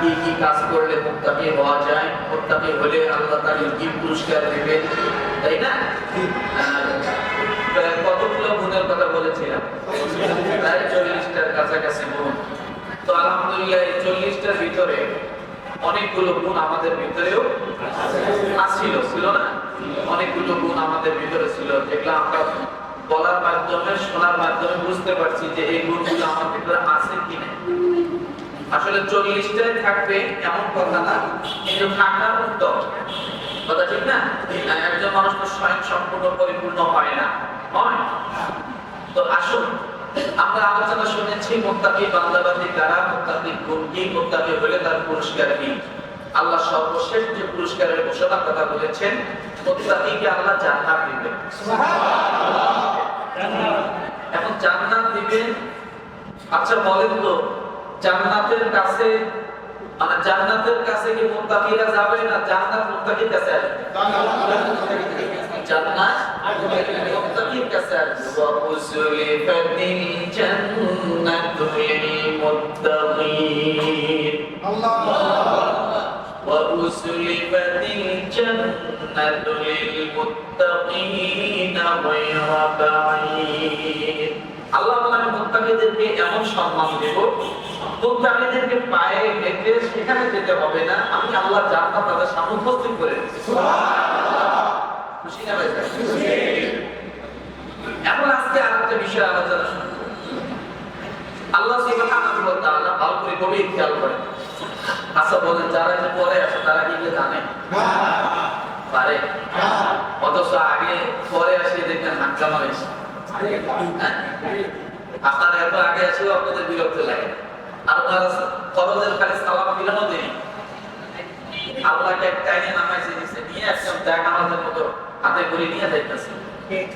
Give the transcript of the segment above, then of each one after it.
কি কি কাজ করলে মুক্তাকি হওয়া যায় মুক্তাকি হলে আল্লাহ কি পুরস্কার তাই না? কতগুলো গুণের কথা বলেছিলাম? প্রায় চল্লিশটার কাছাকাছি গুণ তো আলহামদুলিল্লাহ এই চল্লিশটার ভিতরে অনেকগুলো গুণ আমাদের ভিতরেও আসছিল, ছিল না? অনেকগুলো গুণ আমাদের ভিতরে ছিল। যেগুলো আমরা বলার মাধ্যমে, শোনার মাধ্যমে বুঝতে পারছি যে এই গুণগুলো আমার ভিতরে আছে কিনা। আসলে চল্লিশটাই থাকবে এমন কথা না কিন্তু থাকার উত্তম। কথা ঠিক না? একজন মানুষ তো স্বয়ং সম্পূর্ণ পরিপূর্ণ হয় না। হয়। তো আসুন আমরা আলোচনা শুনেছি মোত্তাকি বান্দাবাদী দ্বারা মোত্তাকি গুণ কি? মোত্তাকি হলে তার পুরস্কার কি? আল্লাহ সর্বশেষ যে পুরস্কারের ঘোষণার কথা বলেছেন মোত্তাকিকে আল্লাহ জান্নাত দিবেন। এখন জান্নাত দিবেন? আচ্ছা বলেন তো জান্নাতের কাছে মানে জান্নাতের কাছে কি মুত্তাকিরা যাবে না জান্নাত মুত্তাকির কাছে আসবে জান্নাত মুত্তাকির কাছে আসবে ওয়া উজলিফাতিল জান্নাতু লিল মুত্তাকিন وأزلفت الجنة للمتقين غير بعيد আল্লাহ বলে আমি মুত্তাকিদেরকে এমন সম্মান দেব মুত্তাকিদেরকে পায়ে হেঁটে সেখানে যেতে হবে না, আমি আল্লাহ জান্নাত তাদের সামনে উপস্থিত করে খুশি না ভাই? এখন আজকে আরেকটা বিষয় আলোচনা শুনব আল্লাহ সুবহানাহু ওয়া তাআলা ভালো করে গভীর খেয়াল করেন। আচ্ছা বলেন, যারা যে পরে আসে, তারা কি জানে? পারে। অথচ আগে পরে আসে দেখবেন হাঙ্গামা হয়েছে। হ্যাঁ? আপনারা এত আগে আসেও আপনাদের বিরক্ত লাগে আর ওনারা খরচের খালি সালাম ফিরানো দেয় আল্লাহকে এক টাইনে নামাইছে, দিছে, নিয়ে একদম দেখ আমাদের মতো হাতে করে নিয়ে যাইতেছে। দিতেছে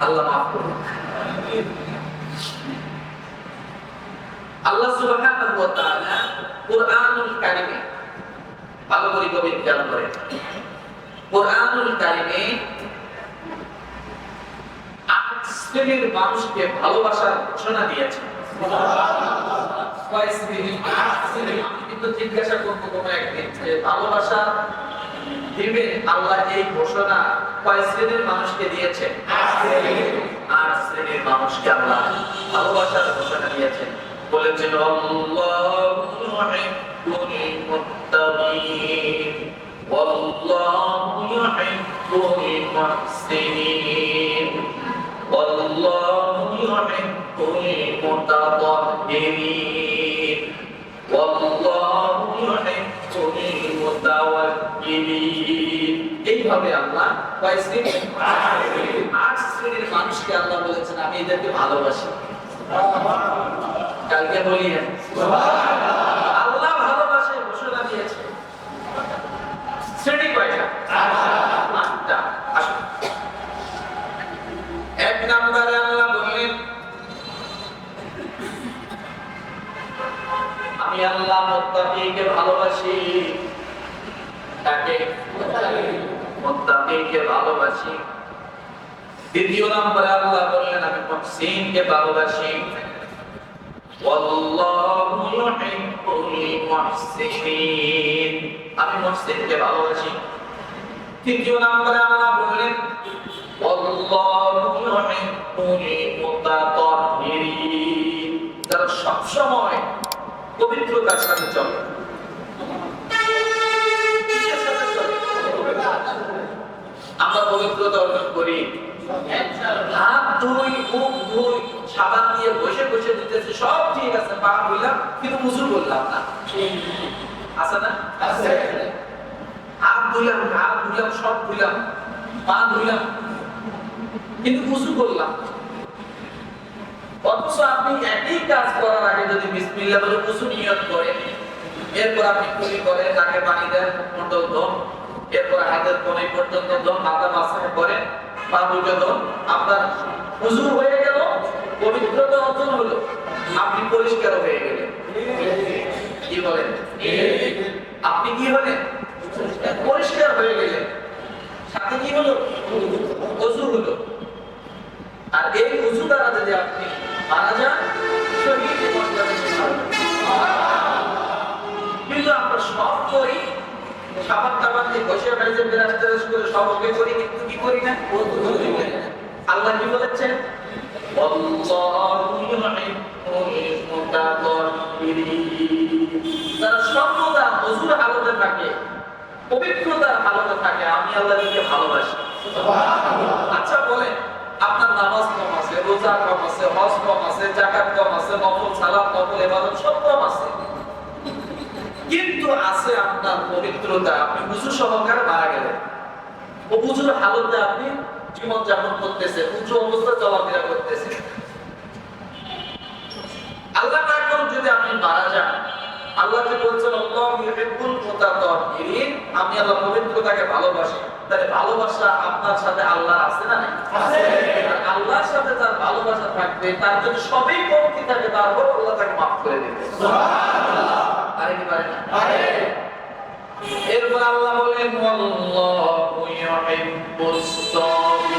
আল্লাহ মাফ করুন আল্লাহ সুবহানাহু ওয়া তাআলা কুরআনুল কারীমে ভালো করে কবি খেয়াল করেন কুরআনুল কারীমে আট শ্রেণির মানুষকে ভালোবাসার ঘোষণা দিয়েছে কয় শ্রেণি? আট শ্রেণি। আমি কিন্তু জিজ্ঞাসা করব কোনো একদিন যে ভালোবাসা দিবেন আল্লাহ এই ঘোষণা কয় শ্রেণির মানুষকে দিয়েছে আট শ্রেণির মানুষকে আল্লাহ ভালোবাসার ঘোষণা দিয়েছেন বলেছেন এইভাবে আল্লাহ কয় শ্রেণি আট শ্রেণির মানুষকে আল্লাহ বলেছেন আমি এদেরকে ভালোবাসি। কালকে বলিয়েন আল্লাহ ভালোবাসে ঘোষণা দিয়েছে। শ্রেণি কয়টা? আমি আল্লাহ ভালোবাসি। তাকে মোত্তাকিকে ভালোবাসি। দ্বিতীয় নম্বরে আল্লাহ বললেন, আমি মুহসিনকে ভালোবাসি। আমি মসজিদকে ভালোবাসি। তৃতীয় নাম্বারে আল্লাহ বললেন যারা সবসময় পবিত্রতার সাথে চলে। আমরা পবিত্রতা অর্জন করি। হাত ধুই মুখ ধুই সাবান দিয়ে বসে বসে দিতেছে সব ঠিক আছে পা ধুইলাম কিন্তু মুসু করলাম না। আছে না? হাত হাত সব ধুইলাম পা ধুইলাম কিন্তু মুসু করলাম অথচ আপনি একই কাজ করার আগে যদি বিসমিল্লাহ বলে মুসু নিয়ত করেন এরপর আপনি কুলি করেন নাকে পানি দেন মন্ডল এরপর হাতের কোনে পর্যন্ত মাথা করেন পা দুটো আপনার হয়ে পবিত্রতা অর্জন হলো আপনি পরিষ্কার হয়ে গেলেন। বলেন? আপনি কি হলেন? পরিষ্কার হয়ে গেলেন। সাথে কি হলো? অজু হলো। আর এই অজু দ্বারা যদি আপনি মারা যান শহীদ কিন্তু আমরা সব করি, সাবান টাবান দিয়ে বসে বাড়িতে বেরাস করে সবকে করি, কিন্তু কি করি না? আল্লাহ কি বলেছেন? তারা সর্বদা থাকে, পবিত্রতার ভালোবাসি। আচ্ছা আপনার নামাজ কম আছে, রোজা কম আছে, হজ কম আছে জাকাত কম আছে, নফল, সালাম, নফল, এবাদত সব কম আছে। কিন্তু আছে আপনার পবিত্রতা, আপনি বুঝু সহকারে মারা গেলেন। ও বুঝুর হালতে আপনি জীবন যাপন করতেছে উঁচু অবস্থা চলাফেরা করতেছে। আল্লাহ না করুন যদি আপনি মারা যান আল্লাহকে বলছেন আল্লাহ আমি আল্লাহ পবিত্রতাকে ভালোবাসি। তাহলে ভালোবাসা আপনার সাথে আল্লাহ আছে না নাই? আল্লাহর সাথে তার ভালোবাসা থাকবে তার যদি সবই কমতি থাকে তারপর আল্লাহ তাকে মাফ করে দেবে। পারে কি পারে না? এরপর আল্লাহ বলেন সাবিরিন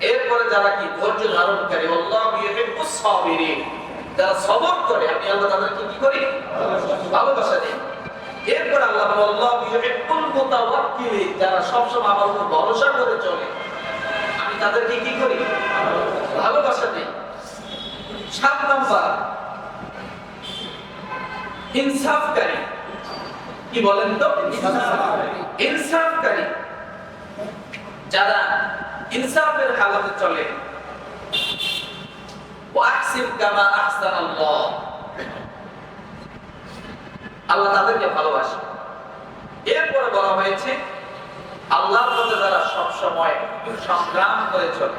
এরপরে যারা কি ধৈর্য ধারণকারী আল্লাহ ইউহিব্বুস সাবিরিন যারা সবর করে আমি আল্লাহ তাদেরকে কি করি? ভালোবাসা দিই। এরপর আল্লাহ আল্লাহ ইউহিব্বুল মুতাওয়াক্কিলিন যারা সবসময় আমার উপর ভরসা করে চলে আমি তাদেরকে কি করি? ভালোবাসা দিই। সাত নাম্বার ইনসাফকারী। কি বলেন তো? ইনসাফকারী। যারা ইনসাফের হালাতে চলে ওয়াহসিব কামা আহসান আল্লাহ আল্লাহ তাদেরকে ভালোবাসে এরপরে বলা হয়েছে আল্লাহর পথে যারা সব সময় সংগ্রাম করে চলে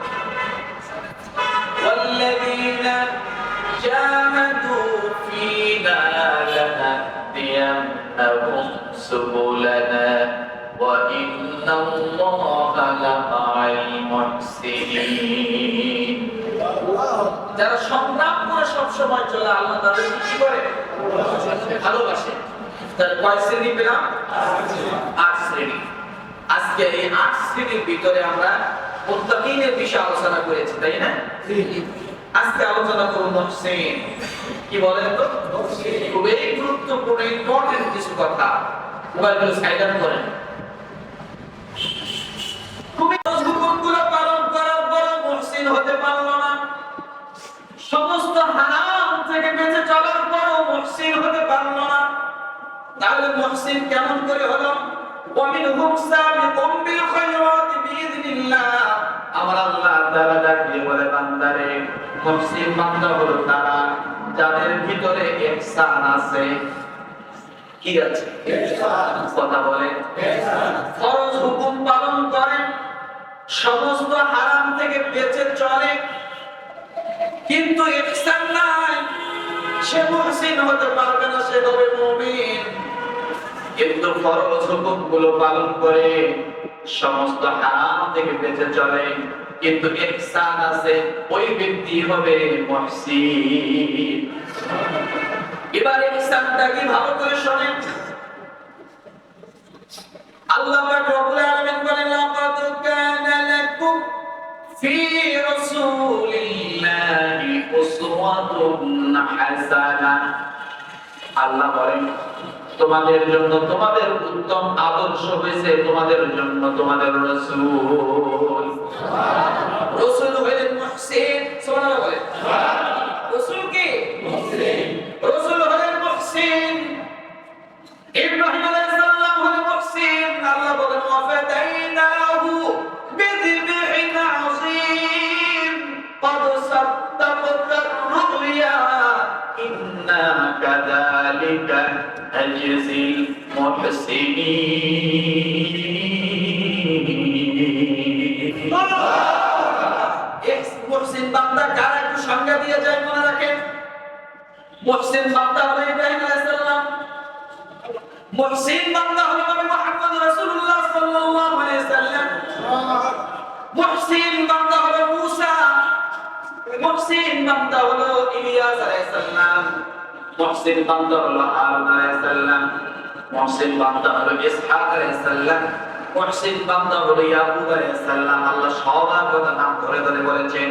والذين جاهدوا فينا لنهدينهم سبلنا وإن الله لمع المحسنين যারা সংগ্রাম করে সব সময় চলে আল্লাহ তাদের কি করে ভালোবাসে তাহলে কয় শ্রেণী পেলাম আট শ্রেণী আজকে এই আট শ্রেণীর ভিতরে আমরা মুত্তাকিনের বিষয়ে আলোচনা করেছি তাই না আজকে আলোচনা করব মুহসিন কি বলেন তো খুবই গুরুত্বপূর্ণ ইম্পর্টেন্ট কিছু কথা মোবাইলগুলো সাইলেন্ট করেন পারলো না সমস্ত হারাম থেকে বেঁচে চলার পরও মুহসিন হতে পারলো না তাহলে মুহসিন কেমন করে হলো ومنهم سابق بالخيرات بإذن الله আমার আল্লাহ তাআলা ডাকে বলে বান্দারে মুহসিন বান্দা হলো তারা যাদের ভিতরে ইহসান আছে কি আছে কথা বলে ফরজ হুকুম পালন করে সমস্ত হারাম থেকে বেঁচে চলে। কিন্তু ইহসান নাই। সে মুহসিন হতে পারবে না সে হবে মুমিন। কিন্তু ফরজ পালন করে সমস্ত হারাম থেকে বেঁচে চলে। কিন্তু ইহসান আছে, ওই ব্যক্তি হবে মুহসিন। ইহসানটা কি ভালো করে শোনেন? আল্লাহ পাক রব্বুল আলামিন বলেন লাকাদ ফি الله أسوة حسنة. আল্লাহ বলেন, তোমাদের জন্য তোমাদের উত্তম আদর্শ হয়েছে, তোমাদের জন্য তোমাদের রাসূল মুহসিন বান্দা হলো ইলিয়াস আলাইহিস সালাম। বান্দা হলো হারুন আলাইহিস সালাম। বান্দা হলো ইসহাক আলাইহিস সালাম। বান্দা হলো ইয়াকুব আলাইহিস আল্লাহ সবার কথা নাম ধরে ধরে বলেছেন।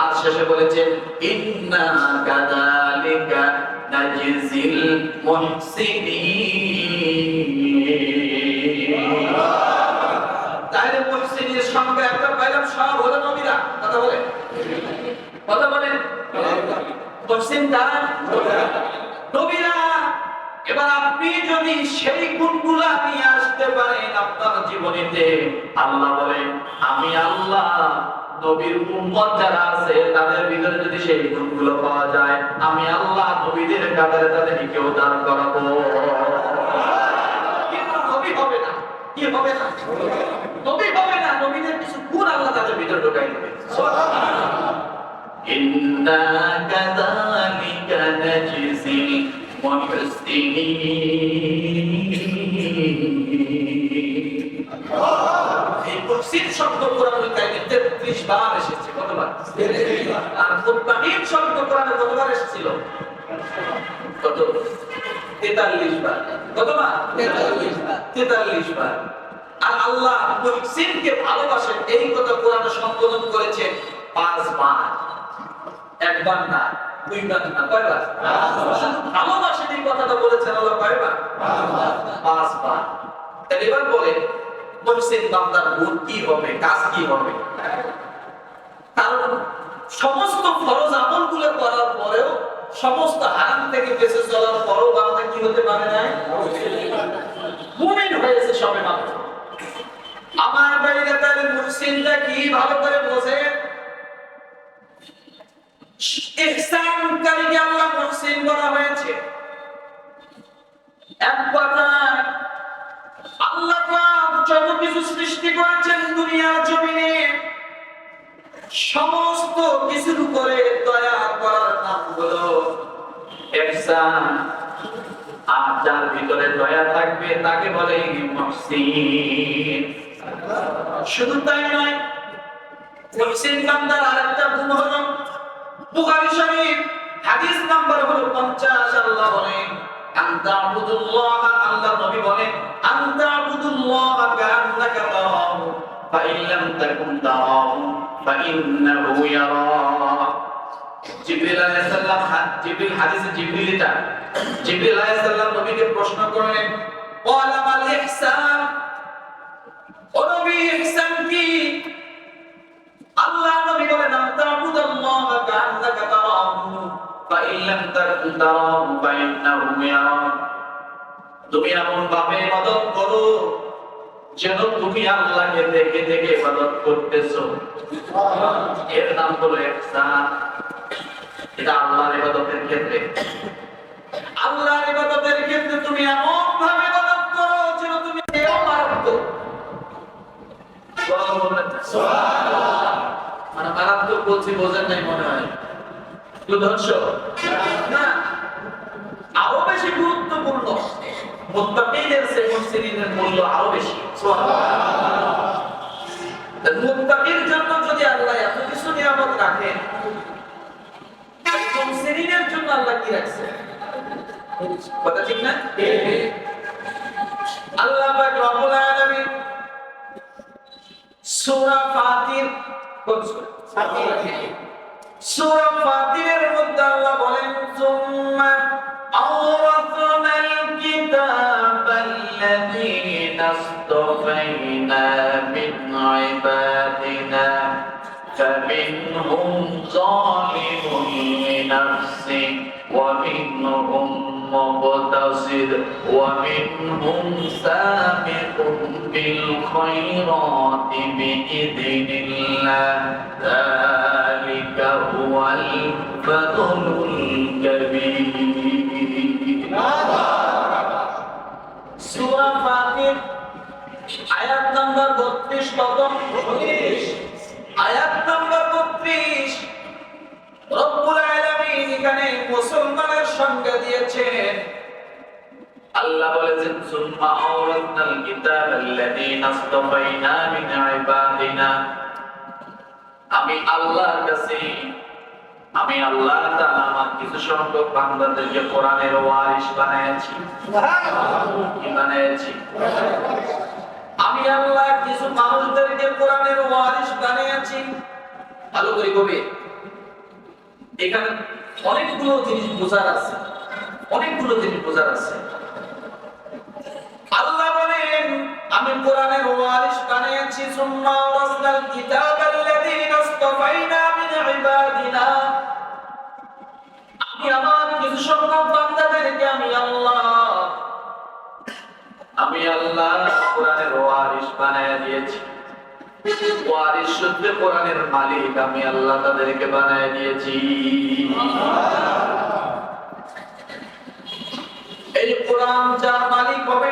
আর শেষে বলেছেন, ইন্না কাযালিকা নাজিজিল মুহসিনিন। তাহলে মুহসিনের সঙ্গে একটা পাইলাম, সব হলো নবীরা। কথা বলে কথা বলেন। মুহসিন কারা নবীরা, এবার আপনি যদি সেই গুণগুলা নিয়ে আসতে পারেন আপনার জীবনীতে, আল্লাহ বলেন, আমি আল্লাহ নবীর উম্মত যারা আছে, তাদের ভিতরে যদি সেই গুণগুলো পাওয়া যায়, আমি আল্লাহ নবীদের কাতারে তাদেরকেও দান করাবো। হবে না। নবী হবে না, নবীদের কিছু গুণ আল্লাহ তাদের ভিতরে ঢোকাই দেবে। ইন্না কাযালিকা নাজজিল মুহসিনিন এই মুহসিন শব্দ কোরআনুল কারিমে 33 বার এসেছে কতবার? আর মুত্তাকিন শব্দ কোরআনে কতবার এসেছিল? কত? 43 বার। কতবার? 43 বার। 43 বার। আর আল্লাহ মুহসিনকে ভালোবাসেন এই কথা কোরআনে সংকলন করেছেন পাঁচবার। একবার না দুইবার না কয়বার ভালোবাসেন এই কথাটা বলেছেন আল্লাহ কয়বার পাঁচবার এবার বলেন মুহসিন বান্দার গুণ কি হবে, কাজ কি হবে? কারণ সমস্ত ফরজ আমলগুলো করার পরেও সমস্ত হারাম থেকে বেঁচে চলার পরেও বান্দা কি হতে পারে না মুমিন হয়েছে সবে মাত্র। আমার বাইরে তাহলে মুহসিনটা কি ভালো করে বোঝে? ইহসানকারীকে আল্লাহ মুহসিন বলা হয়েছে। এক কথা আল্লাহ যত কিছু সৃষ্টি করেছেন দুনিয়ার জমিনে, সমস্ত কিছুর উপরে দয়া করার নাম হলো ইহসান। আর যার ভিতরে দয়া থাকবে, তাকে বলে মুহসিন। শুধু তাই নয়, মুহসিন বান্দার আরেকটা গুণ হলো বুখারী শরীফ, হাদিস নাম্বার হলো 50 আল্লাহ বলেন আনতা আবুদুল্লাহ, আল্লাহ নবী বলেন আনতা আবুদুল্লাহ কান্নাকা তারাহু ফাইন তাকুন তারাহু, ফাইন্নাহু ইয়ারা। জিবরিল আলাইহিস সালাম, জিবরিল হাদিসে জিবরিল এটা, জিবরিল আলাইহিস সালাম নবীকে প্রশ্ন করলেন ওয়ালা মাল ইহসান? ও নবী, ইহসান কি? আল্লাহ নবী বলেন আনতাবুদাল্লাহ কান্নাকা তারাহু ফাইন লাম তাকুন তারাহু, ফাইন্নাহু ইয়ারা তুমি এমন ভাবে ইবাদত করো যেন তুমি আল্লাহকে দেখে দেখে ইবাদত করতেছো। এর নাম হলো ইহসান এটা আল্লাহর ইবাদতের ক্ষেত্রে। আল্লাহর ইবাদতের ক্ষেত্রে তুমি এমন ভাবে ইবাদত করো যেন তুমি এও মারাত্মক সুবহানাল্লাহ। না? মানে মারাত্মক বলছি, বোঝেন নাই মনে হয়। ধ্বংস না, আরও বেশি গুরুত্বপূর্ণ, মুত্তাকিদের সে মূল্য আরও বেশি। মুত্তাকির জন্য যদি আল্লাহ এত কিছু নিয়ামত রাখেন মুহসিনের জন্য আল্লাহ কি রাখছে? কথা ঠিক না? আল্লাহ পাক রব্বুল আলামিন সূরা ফাতির সূরা সূরা ফাতিরের মধ্যে আল্লাহ বলেন সুম্মা আওরাসনাল কিতাবাল্লাযীনা ইসতাফাইনা মিন ইবাদিনা فمنهم ظالم لنفسه ومنهم مقتصد ومنهم سابق بالخيرات بإذن الله. ذلك هو الفضل الكبير. سورة فاتر আয়াত নাম্বার বত্রিশ কত আয়াত নাম্বার বত্রিশ রব্বুল আলামিন এখানে মুসলমানের সংজ্ঞা দিয়েছেন। আল্লাহ বলেছেন সুম্মা আওরাতনাল কিতাব আল্লাযীনা আসতাফাইনা মিন ইবাদিনা। আমি আল্লাহর কাছে আমি আল্লাহ তাআলা আমার কিছু সংখ্যক বান্দাদেরকে কোরআনের ওয়ারিশ বানিয়েছি কি বানিয়েছি আমি আল্লাহ কিছু মানুষদেরকে কোরআনের ওয়ারিশ বানিয়েছি ভালো করে কবে এখানে অনেকগুলো জিনিস বোঝার আছে অনেকগুলো জিনিস বোঝার আছে। আল্লাহ বলেন, আমি কোরআনের ওয়ারিশ বানিয়েছি সুম্মা ওয়াসনাল কিতাব আল্লাযীনা ইসতাফাইনা মিন ইবাদিনা। আমি আমার কিছু সংখ্যক বান্দাদেরকে, আমি আল্লাহ আমি আল্লাহ কোরআনের ওয়ারিশ বানায় দিয়েছি। ওয়ারিশ সূত্রে কোরআনের মালিক, আমি আল্লাহ তাদেরকে বানায় দিয়েছি। এই কোরআন যার মালিক হবে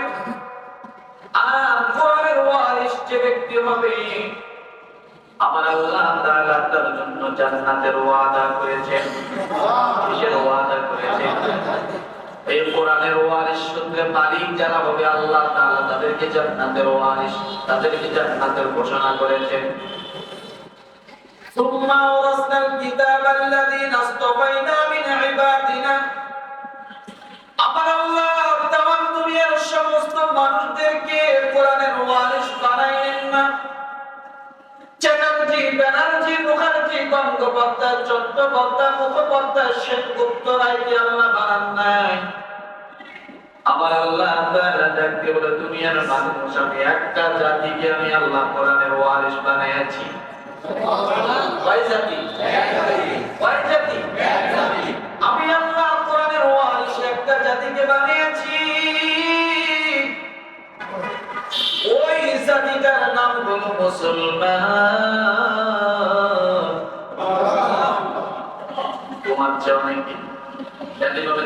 আর কোরআনের ওয়ারিশ যে ব্যক্তি হবে আমার আল্লাহ তাআলা তার জন্য জান্নাতের ওয়াদা করেছেন কিসের ওয়াদা করেছেন এই কোরআনের ওয়ারিশ সূত্রে মালিক যারা হবে আল্লাহ তাআলা তাদেরকে জান্নাতের ওয়ারিশ তাদেরকে জান্নাতের ঘোষণা করেছেন ثم أورثنا الكتاب الذين اصطفينا من عبادنا আমার আল্লাহ তামাম দুনিয়ার সমস্ত মানুষদেরকে কোরআনের ওয়ারিশ বানাইলেন না। চ্যাটার্জি, ব্যানার্জি, মুখার্জি গঙ্গোপাধ্যায় চট্টোপাধ্যায় মুখোপাধ্যায় আল্লাহ বানান নাই। আমার আল্লাহ বলে মানুষ, আমি একটা জাতিকে আমি আল্লাহ কোরআনের কয় জাতি? আমি আল্লাহ কোরআনের ওয়ারিশ একটা জাতিকে বানিয়েছি। জাতিটার নাম হলো মুসলমান। তোমার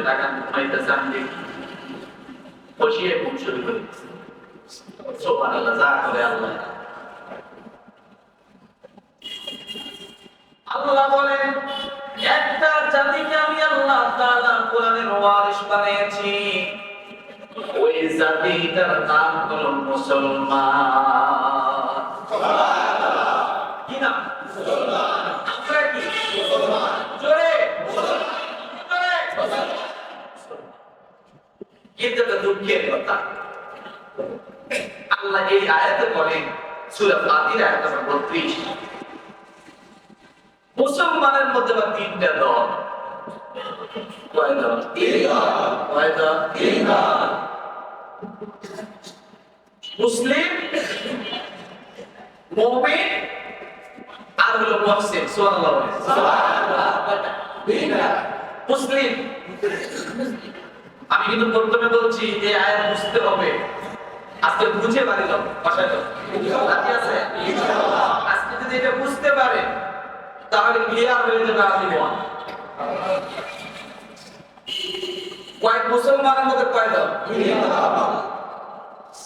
তাকান দেখি বসিয়ে ঘুম শুরু করি আল্লাহ যা করে আল্লাহ। আল্লাহ একটা জাতিকে আমি আল্লাহ তাআলা কোরআনের ওয়ারিশ বানিয়েছি। ওই জাতিটার নাম হলো মুসলমান। কি নাম? আল্লাহ এই আয়াতে বলেন, সূরা ফাতির আয়াত নম্বর 32 মুসলমানের মধ্যে বা তিনটা দল। কয় দল? কয় দল। মুসলিম মুমিন আর হলো মুহসিন সুবহানাল্লাহ বলেন। মুসলিম। আমি কিন্তু প্রথমে বলছি এই আয়াত বুঝতে হবে। আজকে বুঝে বাড়ি বাসায় আছে আজকে যদি এটা বুঝতে পারে তাহলে ক্লিয়ার হয়ে যাবে কয়েক মুসলমানের মধ্যে কয় দাও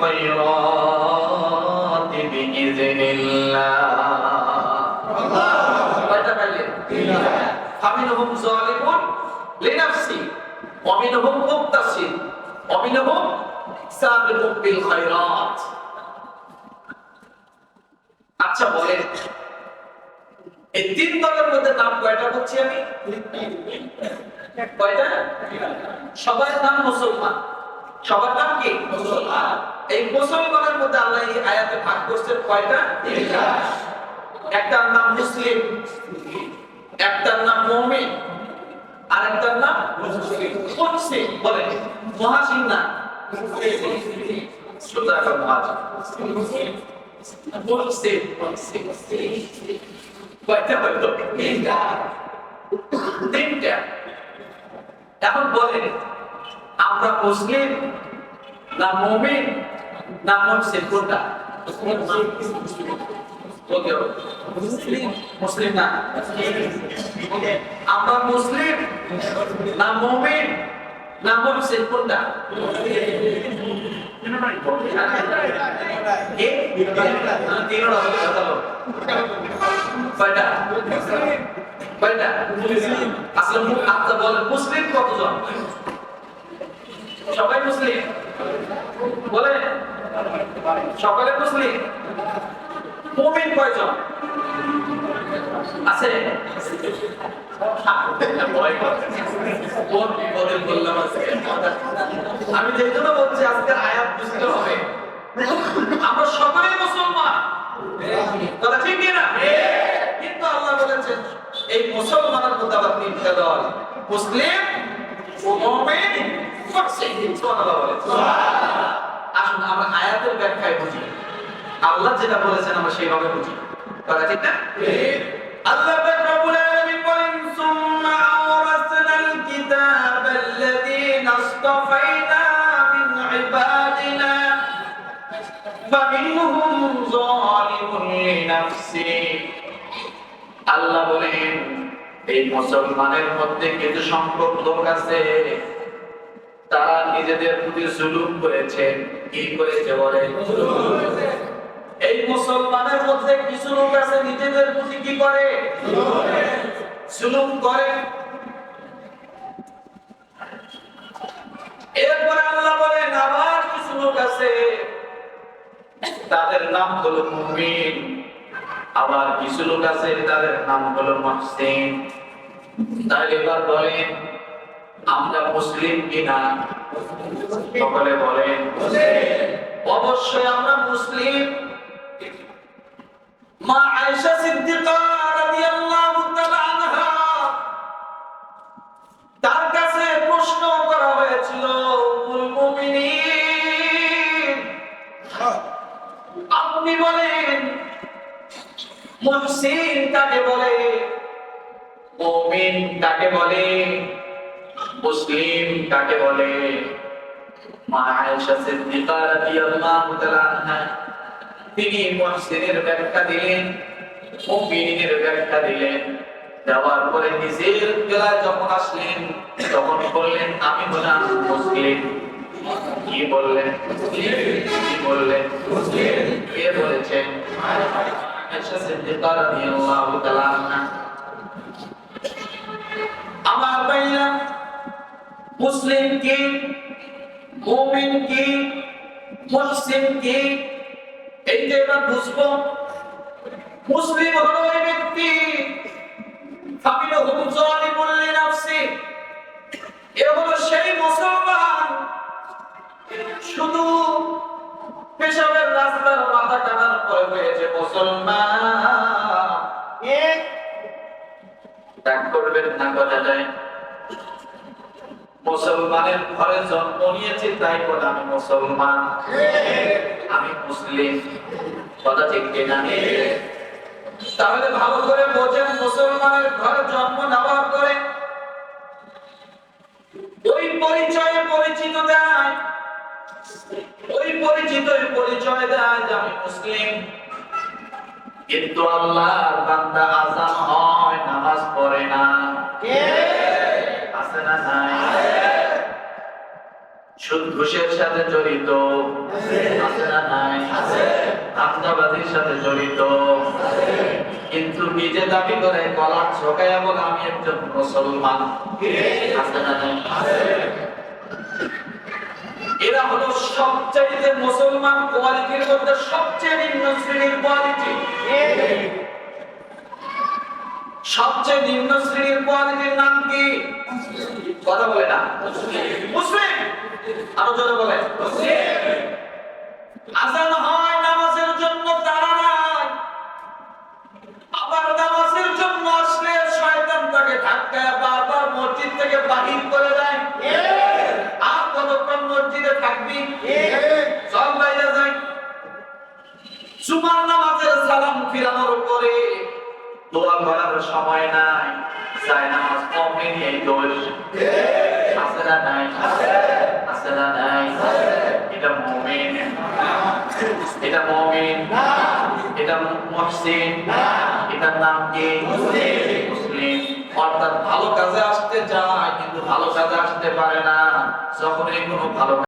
খায়রাতি বিইذنিল্লাহ কয়টা পাইলেন ফামিনহুম যালিমুন লিনাফসি ওয়া মিনহুম মুকতাসিদ ওয়া মিনহুম সাবিকুম বিল খায়রাত আচ্ছা বলেন। এই তিন দলের মধ্যে নাম কয়টা বলছি আমি? কয়টা? সবার নাম মুসলমান। সবার নাম কি? মুসলমান। এই মুসলমানের মধ্যে আল্লাহ এই আয়াতে ভাগ করছেন কয়টা? একটার নাম মুসলিম, একটার নাম মুমিন, আরেকটার নাম মুহসিন বলেন। মহাসিন না? সোজা মহাসিন। মুহসিন কয়টা হলো তিনটা। তিনটা। এখন বলেন আমরা মুসলিম না মুমিন না মুসলিম কোনটা বলতে হবে। মুসলিম না আমরা মুসলিম না মুমিন না মুসলিম কোনটা কে? না, তিনোটা হলো, কথা বলো। কয়টা আসলে আচ্ছা বলেন মুসলিম কতজন? সবাই মুসলিম? বলে সকলে মুসলিম? মুমিন কয়জন? আছে? আমি যেই জন্য বলছি আজকের আয়াত বুঝতে হবে। আমরা সকলেই মুসলমান। কথা ঠিক না কিন্তু আল্লাহ বলেছেন এই মুসলমানের মধ্যে আবার তিনটা দল মুসলিম মুমিন মুহসিন সুবহানাল্লাহ বলেন আসুন আমরা আয়াতের ব্যাখ্যায় বুঝি আল্লাহ যেটা বলেছেন আমরা সেইভাবে বুঝি কথা ঠিক না আল্লাহ পাক রব্বুল আলামিন বলেন সুম্মা আওরাসনাল কিতাবাল্লাযীনা ইসতাফাইনা মিন ইবাদিনা فمنهم ظالم لنفسه আল্লাহ বলেন, এই মুসলমানের মধ্যে কিছু সংখ্যক লোক আছে, তারা নিজেদের প্রতি জুলুম করেছে। কি করেছে বলে? এই মুসলমানের মধ্যে কিছু লোক আছে, নিজেদের প্রতি কি করে? জুলুম করে। এরপরে আল্লাহ বলেন, আবার কিছু লোক আছে, তাদের নাম হলো মুমিন। আবার কিছু লোক আছে, তাদের নাম হলো মুহসিন। তাহলে এবার বলেন, আমরা মুসলিম কিনা? সকলে বলেন, অবশ্যই আমরা মুসলিম। মা আয়েশা সিদ্দিকা কাকে বলে? মুসলিম কাকে বলে? মা তিনি ব্যাখ্যা দিলেন ব্যাখ্যা দিলেন। দেওয়ার পরে নিজের যখন আসলেন, তখন বললেন, আমি হলাম মুসলিম। কি বললেন? কি বললেন? কে বলেছেন? আয়েশা সিদ্দিকা রাদিয়াল্লাহু তাআলা আমার ভাইরা, মুসলিম কি, মুমিন কি, মুসলিম কি এই যে এবার বুঝব। মুসলিম হলো ওই ব্যক্তি ফামিল হুম জালিমুল লিনাফসি। এ হলো সেই মুসলমান, শুধু পেশাবের রাস্তার মাথা টানার পরে হয়েছে মুসলমান। ত্যাগ করবেন না করা যায়। মুসলমানের ঘরে জন্ম নিয়েছি, তাই বলে আমি মুসলমান। আমি মুসলিম। কথা ঠিক কিনা? তাহলে ভালো করে বোঝেন, মুসলমানের ঘরে জন্ম নেওয়ার পরে ওই পরিচয়ে পরিচিত দেয়, ওই পরিচিত পরিচয় দেয় যে আমি মুসলিম। কিন্তু আল্লাহর বান্দা আজান হয় নামাজ পড়ে না। আছে না নাই? সুদ ঘুষের সাথে জড়িত। আছে। না নাই? সাথে জড়িত। কিন্তু নিজে দাবি করে কলার ঝোঁকায় বলে আমি একজন মুসলমান। আছে না নাই? এরা হলো সবচাইতে মুসলমান কোয়ালিটির মধ্যে সবচেয়ে নিম্ন শ্রেণির কোয়ালিটি। সবচেয়ে নিম্ন শ্রেণির কোয়ালিটির নাম কি? কথা বলে না। মুসলিম। আরও জোরে বলে। হয় নামাজের জন্য, তারা নাই। আবার নামাজের জন্য আসলে শয়তান তাকে ধাক্কায় বারবার মসজিদ থেকে বাহির করে দেয়। থাকবি? সব বাইরে যায় সুমার নামাজের সালাম ফিরানোর পরে দোয়া করার সময় নাই। যায় নামাজ কমেনি এই দোষ। আছে না নাই? আছে। না নাই? এটা মুমিন। এটা মুমিন। এটা মুহসিন। এটার নাম কি? মুসলিম। অর্থাৎ ভালো কাজে আসতে চায় কিন্তু ভালো কাজে আসতে পারে না। যখন এই কোনো ভালো